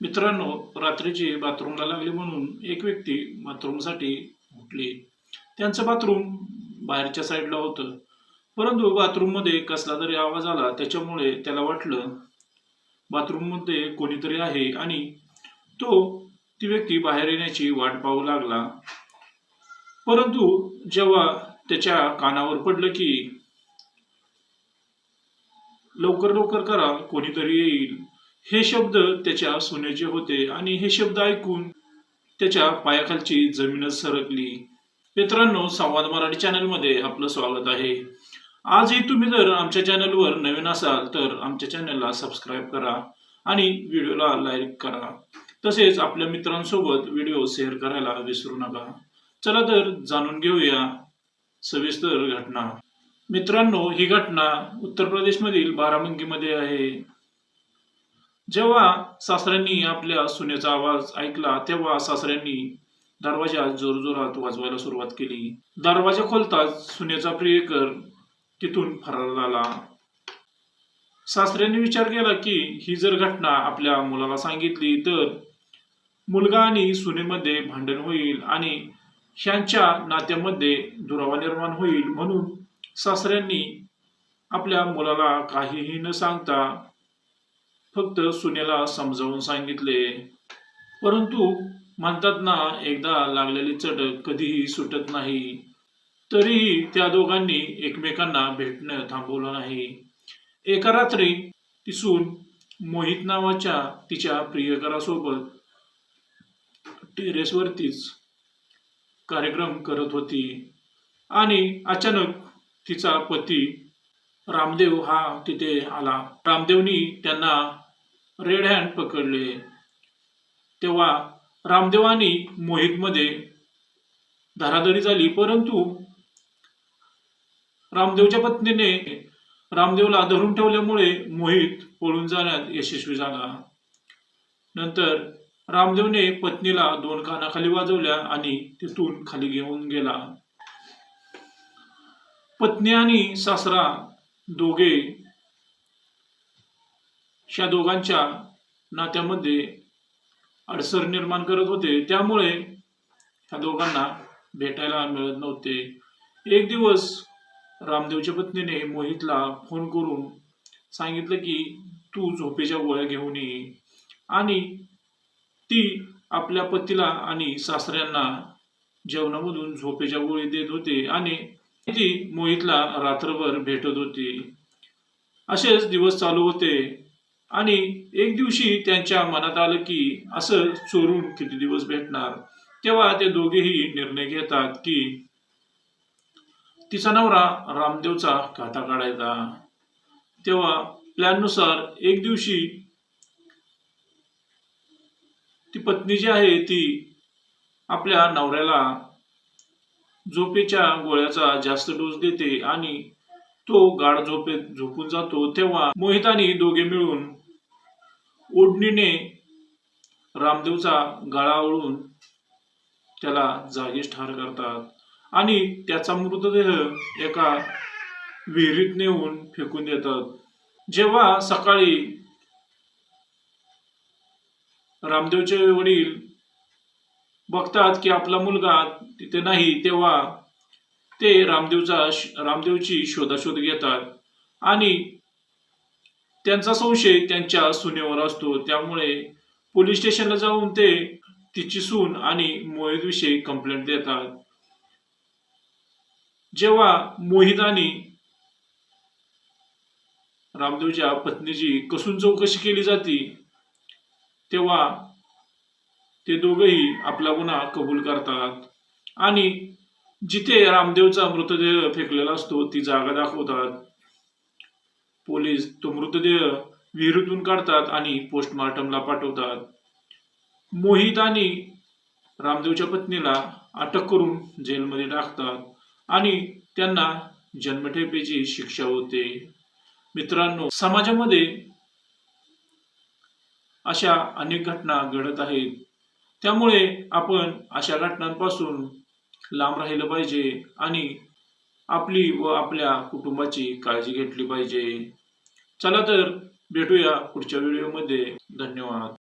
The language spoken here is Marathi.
मित्रांनो रात्रीची बाथरूमला लागली म्हणून एक व्यक्ती बाथरूमसाठी उठली. त्यांचं बाथरूम बाहेरच्या साईडला होतं. परंतु बाथरूममध्ये कसला तरी आवाज आला त्याच्यामुळे त्याला वाटलं बाथरूममध्ये कोणीतरी आहे आणि तो ती व्यक्ती बाहेर येण्याची वाट पाहू लागला. परंतु जेव्हा त्याच्या कानावर पडलं की लवकर लवकर करा कोणीतरी येईल. हे शब्द त्याच्या सोन्याचे होते आणि हे शब्द ऐकून त्याच्या पायाखालची जमीनच सरकली. मित्रांनो संवाद मराठी चॅनलमध्ये आपलं स्वागत आहे. आजही तुम्ही जर आमच्या चॅनलवर नवीन असाल तर आमच्या चॅनलला सबस्क्राईब करा आणि व्हिडिओला लाईक करा. तसेच आपल्या मित्रांसोबत व्हिडिओ शेअर करायला विसरू नका. चला तर जाणून घेऊया सविस्तर घटना. मित्रांनो ही घटना उत्तर प्रदेशमधील बारामंकीमध्ये आहे. जेव्हा सासऱ्यांनी आपल्या सुनेचा आवाज ऐकला तेव्हा सासऱ्यांनी दरवाजा जोरजोरात वाजवायला सुरुवात केली. दरवाजा खोलताच सुनेचा प्रियकर तिथून फरार झाला. सासऱ्यांनी विचार केला की ही जर घटना आपल्या मुलाला सांगितली तर मुलगा आणि सुनेमध्ये भांडण होईल आणि ह्यांच्या नात्यामध्ये दुरावा निर्माण होईल म्हणून सासऱ्यांनी आपल्या मुलाला काहीही न सांगता फक्त सुनेला समजावून सांगितले. परंतु म्हणतात ना एकदा लागलेली चटक कधीही सुटत नाही. तरीही त्या दोघांनी एकमेकांना भेटणं थांबवलं नाही. एका रात्री ती सून मोहित नावाच्या तिच्या प्रियकरासोबत टेरेसवरतीच कार्यक्रम करत होती. आणि अचानक तिचा पती रामदेव हा तिथे आला. रामदेवनी त्यांना रेड हँड पकडले. तेव्हा रामदेव आणि मोहितमध्ये धराधरी झाली परंतु रामदेवच्या पत्नीने रामदेवला धरून ठेवल्यामुळे मोहित पळून जाण्यात यशस्वी झाला. नंतर रामदेवने पत्नीला दोन कानाखाली वाजवल्या आणि तिथून खाली घेऊन गेला. पत्नी आणि सासरा दोघे ह्या दोघांच्या नात्यामध्ये अडसर निर्माण करत होते. त्यामुळे ह्या दोघांना भेटायला मिळत नव्हते. एक दिवस रामदेवच्या पत्नीने मोहितला फोन करून सांगितलं की तू झोपेच्या गोळ्या घेऊन ये. आणि ती आपल्या पतीला आणि सासऱ्यांना जेवणामधून झोपेच्या गोळी देत होते आणि ती मोहितला रात्रभर भेटत होती. असेच दिवस चालू होते. आणि एक दिवशी त्यांच्या मनात आलं की असं चोरून किती दिवस भेटणार? तेव्हा ते दोघेही निर्णय घेतात की तिचा नवरा रामदेवचा काटा काढायचा. तेव्हा प्लॅननुसार एक दिवशी ती पत्नी जी आहे ती आपल्या नवऱ्याला झोपेच्या गोळ्याचा जास्त डोस देते आणि तो गाढ झोपेत झोपून जातो. तेव्हा मोहितानी दोघे मिळून ओढणीने रामदेवचा गळा ओळून त्याला जागीच ठार करतात. आणि त्याचा मृतदेह एका विहिरीत नेऊन फेकून देतात. जेव्हा सकाळी रामदेवचे वडील बघतात की आपला मुलगा तिथे नाही तेव्हा ते रामदेवचा रामदेवची शोधाशोध घेतात. आणि त्यांचा संशय त्यांच्या सुनेवर असतो. त्यामुळे पोलीस स्टेशनला जाऊन ते तिची सून आणि मोहित विषयी कंप्लेंट देतात. जेव्हा मोहित आणि रामदेवच्या पत्नीची कसून चौकशी केली जाते तेव्हा ते दोघंही आपला गुन्हा कबूल करतात. आणि जिथे रामदेवचा मृतदेह फेकलेला असतो ती जागा दाखवतात. पोलीस तो मृतदेह विहिरीतून काढतात आणि पोस्टमार्टमला पाठवतात. मोहित आणि रामदेवच्या पत्नीला अटक करून जेलमध्ये टाकतात आणि त्यांना जन्मठेपेची शिक्षा होते. मित्रांनो समाजामध्ये अशा अनेक घटना घडत आहेत. त्यामुळे आपण अशा घटनांपासून लांब राहिलं पाहिजे आणि आपली व आपल्या कुटुंबाची काळजी घेतली पाहिजे. चला तर भेटूया पुढच्या व्हिडिओमध्ये. धन्यवाद.